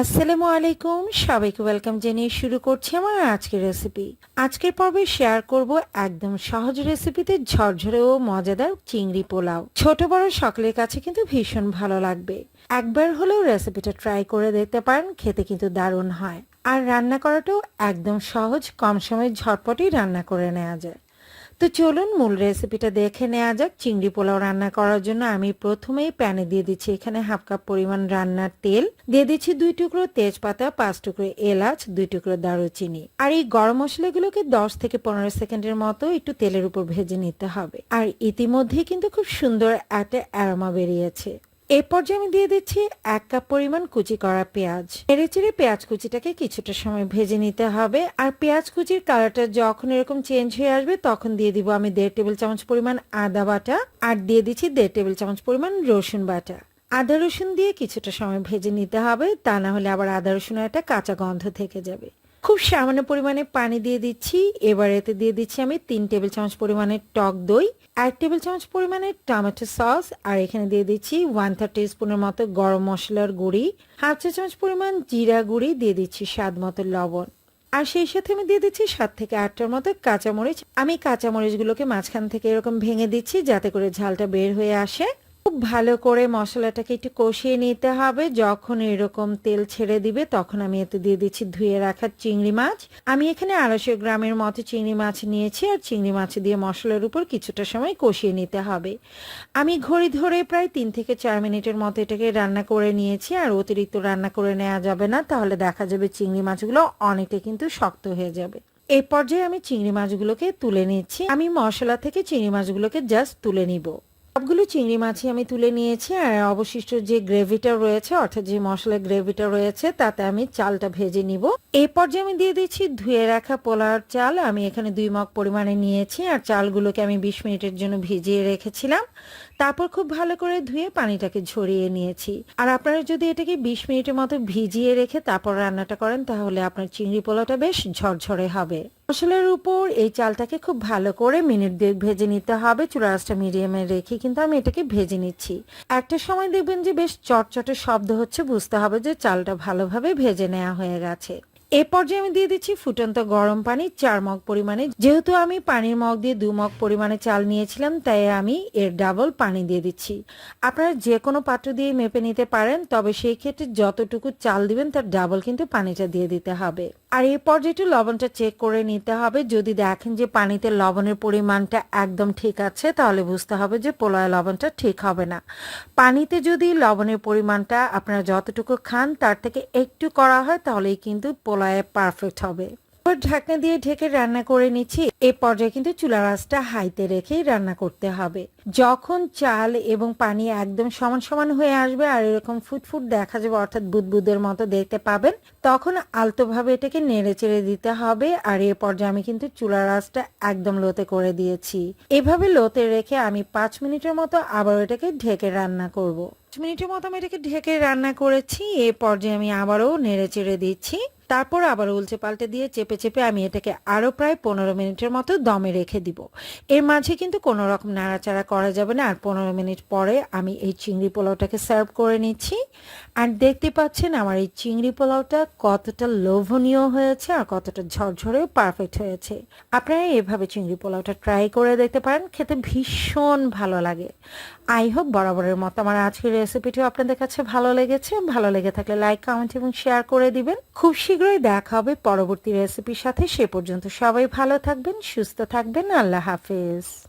আসসালামু আলাইকুম। সবাইকে ওয়েলকাম জানিয়ে শুরু করছি আমার আজকের রেসিপি আজকের পর্বে শেয়ার করব একদম সহজ রেসিপিতে ঝরঝরে ও মজাদার চিংড়ি পোলাও। ছোট, বড় সকলের কাছে কিন্তু ভীষণ ভালো লাগবে। একবার হলেও রেসিপিটা ট্রাই করে দেখতে পারেন, খেতে কিন্তু দারুণ হয়। আর রান্না করাটাও একদম সহজ, কম সময়ে ঝটপটই রান্না করে নেওয়া যায়। তো চলুন মূল রেসিপিটা দেখে নেওয়া যাক। চিংড়ি পোলাও রান্না করার জন্য আমি প্রথমেই প্যানে দিয়ে দিচ্ছি এখানে হাফ কাপ পরিমাণ রান্নার তেল। দিয়ে দিচ্ছি দুই টুকরো তেজপাতা, পাঁচ টুকরো এলাচ, দুই টুকরো দারুচিনি। আর এই গরম মশলাগুলোকে দশ থেকে পনেরো সেকেন্ডের মতো একটু তেলের উপর ভেজে নিতে হবে। আর ইতিমধ্যে কিন্তু খুব সুন্দর একটা অ্যারোমা বেরিয়েছে। এ পর্যায়ে আমি দিয়ে দিচ্ছি এক কাপ পরিমাণ কুচি করা পেঁয়াজ। নেড়ে চেড়ে পেঁয়াজ কুচিটাকে কিছুটা সময় ভেজে নিতে হবে। আর পেঁয়াজ কুচির কালারটা যখন এরকম চেঞ্জ হয়ে আসবে, তখন দিয়ে দিব আমি দেড় টেবিল চামচ পরিমাণ আদা বাটা আর দিয়ে দিচ্ছি দেড় টেবিল চামচ পরিমাণ রসুন বাটা। আদা রসুন দিয়ে কিছুটা সময় ভেজে নিতে হবে, তা না হলে আবার আদা রসুনের একটা কাঁচা গন্ধ থেকে যাবে। খুব সামান্য পরিমাণে পানি দিয়ে দিচ্ছি। এবার এতে দিয়ে দিচ্ছি আমি তিন টেবিল চামচ পরিমাণের টক দই এক টেবিল চামচ পরিমাণের টমেটো সস, আর এখানে দিয়ে দিচ্ছি ওয়ান থার্টি স্পুনের মতো গরম মশলার গুঁড়ি, হাফ চা চামচ পরিমাণ জিরা গুঁড়ি, দিয়ে দিচ্ছি স্বাদ মতো লবণ। আর সেই সাথে আমি দিয়ে দিচ্ছি সাত থেকে আটটার মতো কাঁচামরিচ। আমি কাঁচামরিচগুলোকে মাঝখান থেকে এরকম ভেঙে দিচ্ছি যাতে করে ঝালটা বের হয়ে আসে। খুব ভালো করে মশলাটাকে একটু কষিয়ে নিতে হবে। যখন এরকম তেল ছেড়ে দিবে, তখন আমি এতে দিয়ে দিচ্ছি ধুয়ে রাখা চিংড়ি মাছ। আমি এখানে আড়াইশো গ্রামের মতো চিংড়ি মাছ নিয়েছি, আর চিংড়ি মাছ দিয়ে মশলার উপর কিছুটা সময় কষিয়ে নিতে হবে। আমি ঘড়ি ধরে প্রায় তিন থেকে চার মিনিটের মতো এটাকে রান্না করে নিয়েছি, আর অতিরিক্ত রান্না করে নেওয়া যাবে না। তাহলে দেখা যাবে চিংড়ি মাছগুলো অনেকটা কিন্তু শক্ত হয়ে যাবে। এই পর্যায়ে আমি চিংড়ি মাছগুলোকে তুলে নিচ্ছি। আমি মশলা থেকে চিংড়ি মাছগুলোকে জাস্ট তুলে নিব। সবগুলো চিংড়ি মাছই আমি তুলে নিয়েছি আর অবশিষ্ট যে গ্রেভিটা রয়েছে, অর্থাৎ যে মশলার গ্রেভিটা রয়েছে, তাতে আমি চালটা ভেজে নিব। এই পর্যায়ে আমি দিয়ে দিচ্ছি ধুয়ে রাখা পোলার চাল, আমি এখানে দুই মগ পরিমাণে নিয়েছি আর চালগুলোকে আমি বিশ মিনিটের জন্য ভিজিয়ে রেখেছিলাম। তারপর খুব ভালো করে ধুয়ে পানিটাকে ঝরিয়ে নিয়েছি। আর আপনারা যদি এটাকে বিশ মিনিটের মতো ভিজিয়ে রেখে তারপর রান্নাটা করেন, তাহলে আপনার চিংড়ি পোলাওটা বেশ ঝরঝরে হবে। মশলার উপর এই চালটাকে খুব ভালো করে মিনিট দুয়েক ভেজে নিতে হবে। চুলা মিডিয়ামে রেখে কিন্তু আমি এটাকে ভেজে নিচ্ছি। একটা সময় দেখবেন যে বেশ চটচটে শব্দ হচ্ছে, বুঝতে হবে যে চালটা ভালোভাবে ভেজে নেওয়া হয়ে গেছে। এ পর্যায়ে আমি দিয়ে দিচ্ছি ফুটন্ত গরম পানি, চার মগ পরিমাণে। যেহেতু আমি পানির মগ দিয়ে দু মগ পরিমাণে চাল নিয়েছিলাম, তাই আমি এর ডাবল পানি দিয়ে দিচ্ছি। আপনারা যে কোনো পাত্র দিয়ে মেপে নিতে পারেন, তবে সেই ক্ষেত্রে যতটুকু চাল দিবেন, তার ডাবল কিন্তু পানিটা দিয়ে দিতে হবে। আর এই পর্যায়ে লবণটা চেক করে নিতে হবে। যদি দেখেন যে পানিতে লবণের পরিমাণটা একদম ঠিক আছে, তাহলে বুঝতে হবে যে পোলায় লবণটা ঠিক হবে না। পানিতে যদি লবণের পরিমাণটা আপনারা যতটুকু খান, তার থেকে একটু করা হয়, তাহলেই কিন্তু পোলায় পারফেক্ট হবে। ঢাকনা দিয়ে ঢেকে রান্না করে নিচ্ছি। এ পর্যায়ে কিন্তু চুলা রাসটা হাইতে রেখেই রান্না করতে হবে। যখন চাল এবং পানি একদম সমান সমান হয়ে আসবে আর এরকম ফুটফুট দেখা যাবে, অর্থাৎ বুদবুদের মতো দেখতে পাবেন, তখন আলতোভাবে এটাকে নেড়ে চেড়ে দিতে হবে। আর এ পর্যায়ে আমি কিন্তু চুলা রাসটা একদম লোতে করে দিয়েছি। এভাবে লোতে রেখে আমি পাঁচ মিনিটের মতো আবার এটাকে ঢেকে রান্না করব। পাঁচ মিনিটের মতো আমি এটাকে ঢেকে রান্না করেছি। এ পর্যায়ে আমি আবারও নেড়ে চেড়ে দিচ্ছি। তারপর আবার উল্টে পাল্টে দিয়ে চেপে চেপে আমি এটাকে আরও প্রায় পনেরো মিনিটের মতো দমে রেখে দিব। এর মাঝে কিন্তু কোনো রকম নাড়াচাড়া করা যাবে না। আর পনেরো মিনিট পরে আমি এই চিংড়ি পোলাওটাকে সার্ভ করে নিচ্ছি। আর দেখতে পাচ্ছেন আমার এই চিংড়ি পোলাওটা কতটা লোভনীয় হয়েছে আর কতটা ঝরঝরে পারফেক্ট হয়েছে। আপনারা এভাবে চিংড়ি পোলাওটা ট্রাই করে দেখতে পারেন। খেতে ভীষণ ভালো লাগে। আই হোপ বরাবরের মতো আমার আজকের রেসিপিটিও আপনাদের কাছে ভালো লেগেছে। ভালো লেগে থাকলে লাইক, কমেন্ট এবং শেয়ার করে দিবেন। খুব শীঘ্রই দেখা হবে পরবর্তী রেসিপির সাথে। সে পর্যন্ত সবাই ভালো থাকবেন, সুস্থ থাকবেন। আল্লাহ হাফেজ।